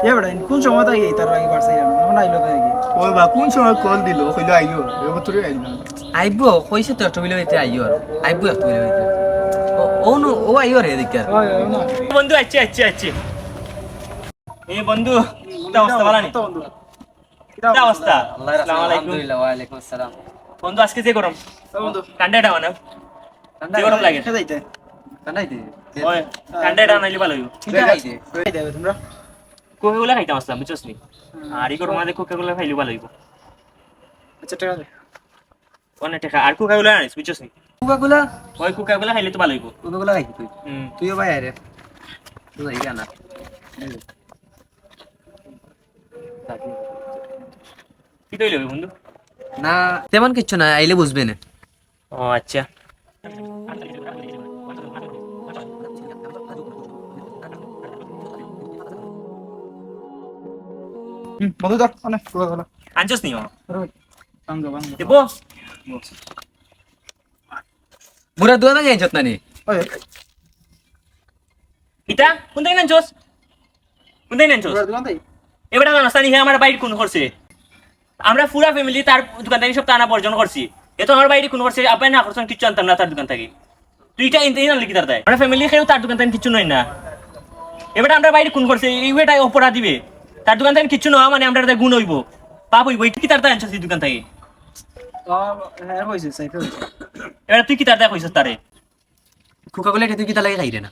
এ বেটা কোন সময় তাই তার আগে বাড়ছে জানো আইলো তাই ও বা কোন সময় কল দিল? কইলো আইলো এবার আইলো আইব কইছে তো একটা বিলে হইতে আইও আইব একটা বিলে হইতে ও নো ও আইও রে দেখ ওই ওই না। বন্ধু আচ্ছা আচ্ছা আচ্ছা এই বন্ধু কি অবস্থা? ভালো নি? তো অবস্থা? আসসালামু আলাইকুম ওয়া আলাইকুম আসসালাম। বন্ধু আজকে যে গরম? বন্ধু? মানে? গরম লাগে? খেতে যাইতে ওই ঠান্ডা নাইলে ভালো হইব। ঠিক আছে তোমরা? কোকা কোলা খাইতাম আসলাম বুঝছস নি আর আমাদের কোকা কোলা খাইলে ভালো হইব। আচ্ছা ঠিক আছে অনেক টাকা আর কোকা কোলা আনিস বুঝছস নি কুকাগুলা ওই কোকা কোলা খাইলে তো ভালো হইব। কুকাগুলা খাই তুই। তুইও ভাই আরে তুই এই গানা কি তৈরি হবে বন্ধু? না তেমন কিচ্ছু না আইলে বুঝবে না। ও আচ্ছা। তাই এবারে আমার বাইরে কোন করছে। আমরা পুরা ফ্যামিলি তার দোকান থেকে সব টানা বর্জন করছি। এ তো আমার বাইরে কোন করছে আপনি না করছেন কিচ্ছু আনতাম না তার দোকান থেকে। তুইটা ইনতে না লিখি তার দেয়। আমরা ফ্যামিলি খেয়েও তার দোকান থেকে কিচ্ছু নয় না। এবারে আমরা বাইরে কোন করছে এই ওয়েটাই অপরাধ দিবে তার দোকান থেকে কিচ্ছু নয় মানে আমরা গুণ হইব। পাপ হইব কি তার দেয় আনছিস দোকান থেকে? হ্যাঁ এবারে তুই কি তার দেয় কইছিস তারে? কুকাগুলা তুই কি তার লাগে খাইরে না?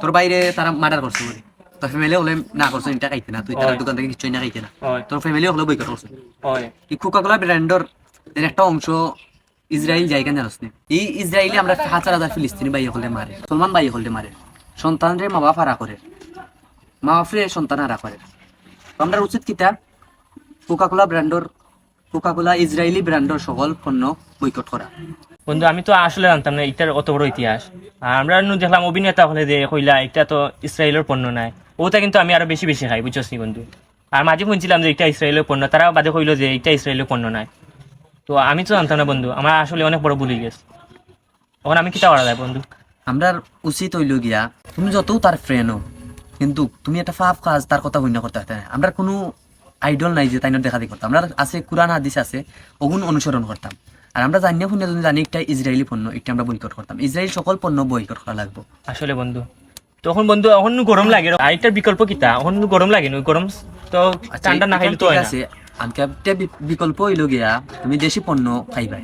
তোর বাইরে তারা মার্ডার করছে বলে। তোর ফ্যামিলি হলে না করছে এটা খাইতে না। তুই তার দোকান থেকে কিচ্ছুই না খাইতে না। তোর ফ্যামিলি হলে বইকট করছে। ব্র্যান্ডর একটা অংশ ইসরায়েল জায়গা জানোস নি এই ইসরায়েলি আমরা হাজার হাজার ফিলিস্তিনি ভাই হলে মারে সলমান ভাই হলে মারে। সন্তানরে মা বাপ হারা করে। মা বাপরে সন্তান হারা করে। আমরা উচিত কিতা? কোকাকোলা ব্র্যান্ডর কোকাকোলা ইসরায়েলি ব্র্যান্ডর সকল পণ্য বৈকট করা বন্ধু আমি তো আসলে জানতাম না এটার অত বড় ইতিহাস। আর আমরা নু দেখলাম অভিনেতা হলে যে কইলা এটা তো ইসরায়েলের পণ্য নাই। ওটা কিন্তু আমি আরও বেশি বেশি খাই বুঝছস নি বন্ধু? আর মাঝে শুনছিলাম যে এটা ইসরায়েলের পণ্য তারাও বাদে কইলো যে এটা ইসরায়েলের পণ্য নাই। তো আমি তো জানতাম না বন্ধু আমার আসলে অনেক বড় ভুল গেছে। এখন আমি কিতা করা যায় বন্ধু? আমরা উচিত হইল গিয়া তুমি যতও তার ফ্রেন্ড হো কিন্তু তুমি একটা ফাফ কাজ তার কথা হইনা করতে না। আমরা কোনো আইডল নাই যে তাই দেখা দেখি করতাম। আমরা আছে কোরআন হাদিস আছে ওগুন অনুসরণ করতাম। আর আমরা জানিয়ে শুনে যদি জানি একটা ইসরায়েলি পণ্য একটা আমরা বয়কট করতাম। ইসরায়েল সকল পণ্য বয়কট করা লাগবে। আসলে বন্ধু তখন বন্ধু এখন গরম লাগে আর এটার বিকল্প কিতা এখন গরম লাগে নু গরম তো আচ্ছা, ঠান্ডা না খাইলে তো হয় আছে। আনকে বিকল্প হইল গিয়া তুমি দেশি পণ্য খাইবাই।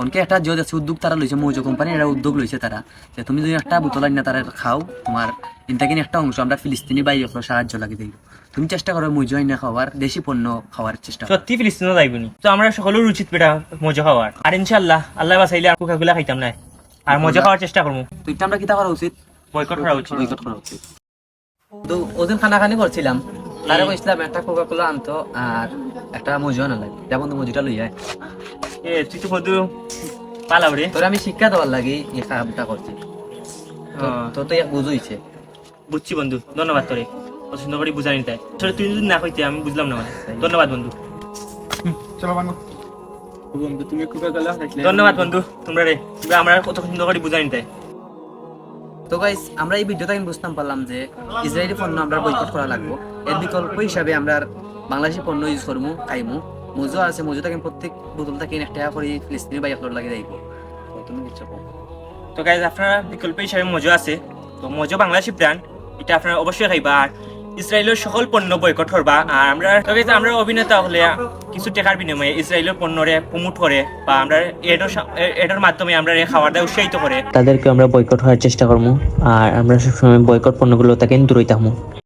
অনকে একটা যে আছে উদ্যোগ তারা লইছে মৌজ কোম্পানি এটা উদ্যোগ লইছে তারা। যে তুমি যদি একটা বোতল আনিনা তারা খাও তোমার ইনটাকিন একটা অংশ আমরা ফিলিস্তিনি বাই সাহায্য লাগে দিই। তুমি চেষ্টা করো মৌজ আইনা খাওয়ার দেশি পণ্য খাওয়ার চেষ্টা সত্যি ফিলিস্তিনও যাইবনি তো আমরা সকলের উচিত বেটা মজা খাওয়ার। আর ইনশাল্লাহ আল্লাহ বাসাইলে আর কোকাগুলা খাইতাম না। আর মজা খাওয়ার চেষ্টা করব তো এটা আমরা কিতা করা উচিত? বয়কট করা উচিত। বয়কট করা উচিত। তো ওদিন খানাখানি করছিলাম। তারা কইছিলাম একটা কোকা কোলা আনতো আর একটা মজু আনা লাগে। যেমন তো মজুটা লই যায় এ তুই তো রে। তোর আমি শিক্ষা দেওয়ার লাগি এই কামটা করছি। তো তো এক বুঝইছে। বুঝছি বন্ধু ধন্যবাদ তোরে। পছন্দ করে বুঝানি তাই। আসলে তুই যদি না কইতে আমি বুঝলাম না মানে। ধন্যবাদ বন্ধু। চলো বাঙ্গ বন্ধু তুমি ধন্যবাদ বন্ধু তোমরা রে। তোমরা আমরা কত সুন্দর করে বুঝানি তাই। তো গাইস আমরা এই ভিডিওটা কিন্তু বুঝতাম পারলাম যে ইসরায়েলি পণ্য আমরা বয়কট করা লাগবো। এর বিকল্প হিসাবে আমরা বাংলাদেশি পণ্য ইউজ করব খাইমু। মজু আছে মজুটা কিন্তু প্রত্যেক বোতল থেকে একটা করে ফিলিস্তিনি বাই আপলোড লাগে যাইব তুমি কিছু কও। তো গাইজ আপনারা বিকল্প হিসাবে মজো আছে। তো মজো বাংলাদেশি ব্র্যান্ড এটা আপনারা অবশ্যই খাইবা। আর ইসরায়েলের সকল পণ্য বয়কট করবা। আর আমরা তো guys, আমরা অভিনেতা হলে কিছু টাকার বিনিময়ে ইসরায়েলের পণ্যরে প্রমোট করে বা আমরা এডর এডর মাধ্যমে আমরা এর খাবার দাওয়া উৎসাহিত করে। তাদেরকে আমরা বয়কট হওয়ার চেষ্টা করব আর আমরা সবসময় বয়কট পণ্যগুলো তাকে দূরই থাকব